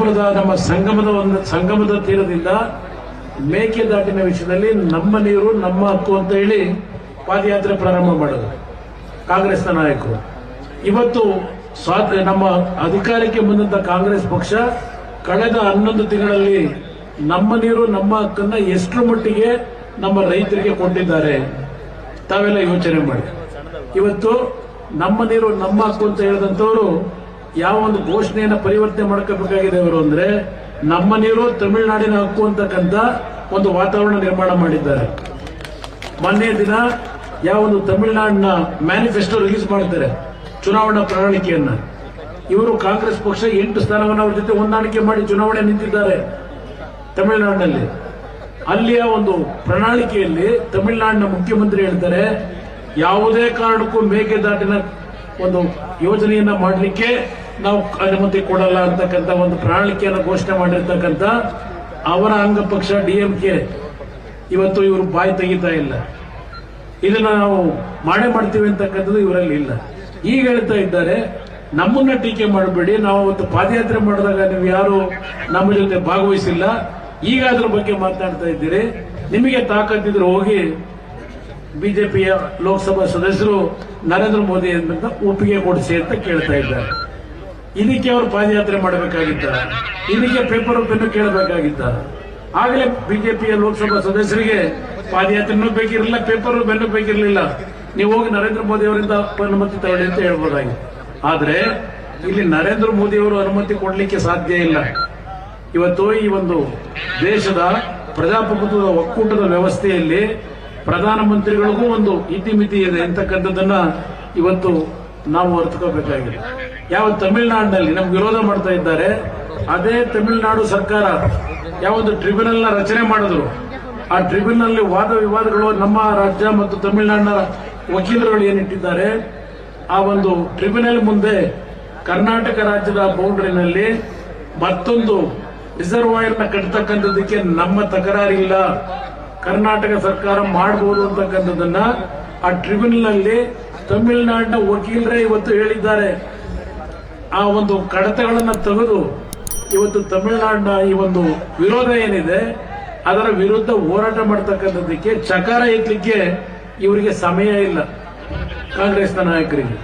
ರಾಜಾಪುರದ ನಮ್ಮ ಸಂಗಮದ ಒಂದು ಸಂಗಮದ ತೀರದಿಂದ ಮೇಕೆದಾಟಿನ ವಿಷಯದಲ್ಲಿ ನಮ್ಮ ನೀರು, ನಮ್ಮ ಹಕ್ಕು ಅಂತ ಹೇಳಿ ಪಾದಯಾತ್ರೆ ಪ್ರಾರಂಭ ಮಾಡೋದು. ಕಾಂಗ್ರೆಸ್ನ ನಾಯಕರು. ಇವತ್ತು ಸ್ವಾತ, ನಮ್ಮ ಅಧಿಕಾರಕ್ಕೆ ಬಂದಂತ ಕಾಂಗ್ರೆಸ್ ಪಕ್ಷ ಕಳೆದ ಹನ್ನೊಂದು ತಿಂಗಳಲ್ಲಿ ನಮ್ಮ ನೀರು, ನಮ್ಮ ಹಕ್ಕನ್ನ ಎಷ್ಟರ ಮಟ್ಟಿಗೆ ನಮ್ಮ ರೈತರಿಗೆ ಕೊಟ್ಟಿದ್ದಾರೆ ತಾವೆಲ್ಲ ಯೋಚನೆ ಮಾಡಿ. ಇವತ್ತು ನಮ್ಮ ನೀರು, ನಮ್ಮ ಹಕ್ಕು ಅಂತ ಹೇಳಿದಂತವರು ಯಾವ ಒಂದು ಘೋಷಣೆಯನ್ನ ಪರಿವರ್ತನೆ ಮಾಡ್ಕೋಬೇಕಾಗಿದೆ ಅವರು ಅಂದ್ರೆ ನಮ್ಮ ನೀರು ತಮಿಳುನಾಡಿನ ಹಕ್ಕು ಅಂತಕ್ಕಂಥ ಒಂದು ವಾತಾವರಣ ನಿರ್ಮಾಣ ಮಾಡಿದ್ದಾರೆ. ಮೊನ್ನೆ ದಿನ ಯಾವ ಒಂದು ತಮಿಳುನಾಡಿನ ಮ್ಯಾನಿಫೆಸ್ಟೋ ರಿಲೀಸ್ ಮಾಡ್ತಾರೆ ಚುನಾವಣಾ ಪ್ರಣಾಳಿಕೆಯನ್ನ. ಇವರು ಕಾಂಗ್ರೆಸ್ ಪಕ್ಷ ಎಂಟು ಸ್ಥಾನವನ್ನು ಅವ್ರ ಜೊತೆ ಹೊಂದಾಣಿಕೆ ಮಾಡಿ ಚುನಾವಣೆ ನಿಂತಿದ್ದಾರೆ ತಮಿಳುನಾಡಿನಲ್ಲಿ. ಅಲ್ಲಿಯ ಒಂದು ಪ್ರಣಾಳಿಕೆಯಲ್ಲಿ ತಮಿಳುನಾಡಿನ ಮುಖ್ಯಮಂತ್ರಿ ಹೇಳ್ತಾರೆ, ಯಾವುದೇ ಕಾರಣಕ್ಕೂ ಮೇಕೆದಾಟಿನ ಒಂದು ಯೋಜನೆಯನ್ನ ಮಾಡಲಿಕ್ಕೆ ನಾವು ಅನುಮತಿ ಕೊಡಲ್ಲ ಅಂತಕ್ಕಂಥ ಒಂದು ಪ್ರಣಾಳಿಕೆಯನ್ನು ಘೋಷಣೆ ಮಾಡಿರ್ತಕ್ಕಂಥ ಅವರ ಅಂಗಪಕ್ಷ ಡಿಎಂಕೆ ಇವತ್ತು ಇವರು ಬಾಯಿ ತೆಗಿತಾ ಇಲ್ಲ. ಇದನ್ನ ನಾವು ಮಾಡೇ ಮಾಡ್ತೀವಿ ಅಂತಕ್ಕಂಥದ್ದು ಇವರಲ್ಲಿ ಇಲ್ಲ. ಈಗ ಹೇಳ್ತಾ ಇದ್ದಾರೆ, ನಮ್ಮನ್ನ ಟೀಕೆ ಮಾಡಬೇಡಿ, ನಾವು ಒಂದು ಪಾದಯಾತ್ರೆ ಮಾಡಿದಾಗ ನೀವು ಯಾರು ನಮ್ಮ ಜೊತೆ ಭಾಗವಹಿಸಿಲ್ಲ, ಈಗ ಅದ್ರ ಬಗ್ಗೆ ಮಾತನಾಡ್ತಾ ಇದ್ದೀರಿ. ನಿಮಗೆ ತಾಕತ್ತಿದ್ರೆ ಹೋಗಿ ಬಿಜೆಪಿಯ ಲೋಕಸಭಾ ಸದಸ್ಯರು ನರೇಂದ್ರ ಮೋದಿ ಅಂತ ಒಪ್ಪಿಗೆ ಕೊಡಿಸಿ ಅಂತ ಕೇಳ್ತಾ ಇದ್ದಾರೆ. ಇದಕ್ಕೆ ಅವರು ಪಾದಯಾತ್ರೆ ಮಾಡಬೇಕಾಗಿತ್ತ? ಇದಕ್ಕೆ ಪೇಪರ್ ಒಪ್ಪನ್ನು ಕೇಳಬೇಕಾಗಿತ್ತ? ಆಗಲೇ ಬಿಜೆಪಿಯ ಲೋಕಸಭಾ ಸದಸ್ಯರಿಗೆ ಪಾದಯಾತ್ರೆನೂ ಬೇಕಿರಲಿಲ್ಲ ಪೇಪರ್ ಬೆನ್ನು ಬೇಕಿರಲಿಲ್ಲ ನೀವು ಹೋಗಿ ನರೇಂದ್ರ ಮೋದಿ ಅವರಿಂದ ಅನುಮತಿ ತಗೊಳ್ಳಿ ಅಂತ ಹೇಳ್ಬೋದಾಗಿ. ಆದ್ರೆ ಇಲ್ಲಿ ನರೇಂದ್ರ ಮೋದಿ ಅವರು ಅನುಮತಿ ಕೊಡಲಿಕ್ಕೆ ಸಾಧ್ಯ ಇಲ್ಲ. ಇವತ್ತು ಈ ಒಂದು ದೇಶದ ಪ್ರಜಾಪ್ರಭುತ್ವದ ಒಕ್ಕೂಟದ ವ್ಯವಸ್ಥೆಯಲ್ಲಿ ಪ್ರಧಾನಮಂತ್ರಿಗಳಿಗೂ ಒಂದು ಇತಿಮಿತಿ ಇದೆ ಅಂತಕ್ಕಂಥದ್ದನ್ನ ಇವತ್ತು ನಾವು ಅರ್ಥಕೋಬೇಕಾಗಿದೆ ಯಾವ ತಮಿಳುನಾಡಿನಲ್ಲಿ ನಮ್ಗೆ ವಿರೋಧ ಮಾಡ್ತಾ ಇದ್ದಾರೆ, ಅದೇ ತಮಿಳುನಾಡು ಸರ್ಕಾರ ಯಾವೊಂದು ನ ರಚನೆ ಮಾಡಿದ್ರು, ಆ ಟ್ರಿಬ್ಯುನಲ್ ವಾದ ವಿವಾದಗಳು ನಮ್ಮ ರಾಜ್ಯ ಮತ್ತು ತಮಿಳುನಾಡಿನ ವಕೀಲರುಗಳು ಏನಿಟ್ಟಿದ್ದಾರೆ, ಆ ಒಂದು ಟ್ರಿಬ್ಯುನಲ್ ಮುಂದೆ ಕರ್ನಾಟಕ ರಾಜ್ಯದ ಬೌಂಡ್ರಿನಲ್ಲಿ ಮತ್ತೊಂದು ರಿಸರ್ವಾಯರ್ನ ನಮ್ಮ ನಮ್ಮ ತಕರಾರಿಲ್ಲ. ಕರ್ನಾಟಕ ಸರ್ಕಾರ ಮಾಡಬಹುದು ಅಂತಕ್ಕಂಥದ್ದನ್ನ ಆ ಟ್ರಿಬ್ಯುನಲ್ನಲ್ಲಿ ತಮಿಳುನಾಡಿನ ವಕೀಲರೇ ಇವತ್ತು ಹೇಳಿದ್ದಾರೆ. ಆ ಒಂದು ಕಡತಗಳನ್ನು ತೆಗೆದು ಇವತ್ತು ತಮಿಳುನಾಡಿನ ಈ ಒಂದು ವಿರೋಧ ಏನಿದೆ, ಅದರ ವಿರುದ್ಧ ಹೋರಾಟ ಮಾಡ್ತಕ್ಕಂಥದ್ದಕ್ಕೆ ಚಕಾರ ಎತ್ತಲಿಕ್ಕೆ ಇವರಿಗೆ ಸಮಯ ಇಲ್ಲ ಕಾಂಗ್ರೆಸ್ನ ನಾಯಕರಿಗೆ.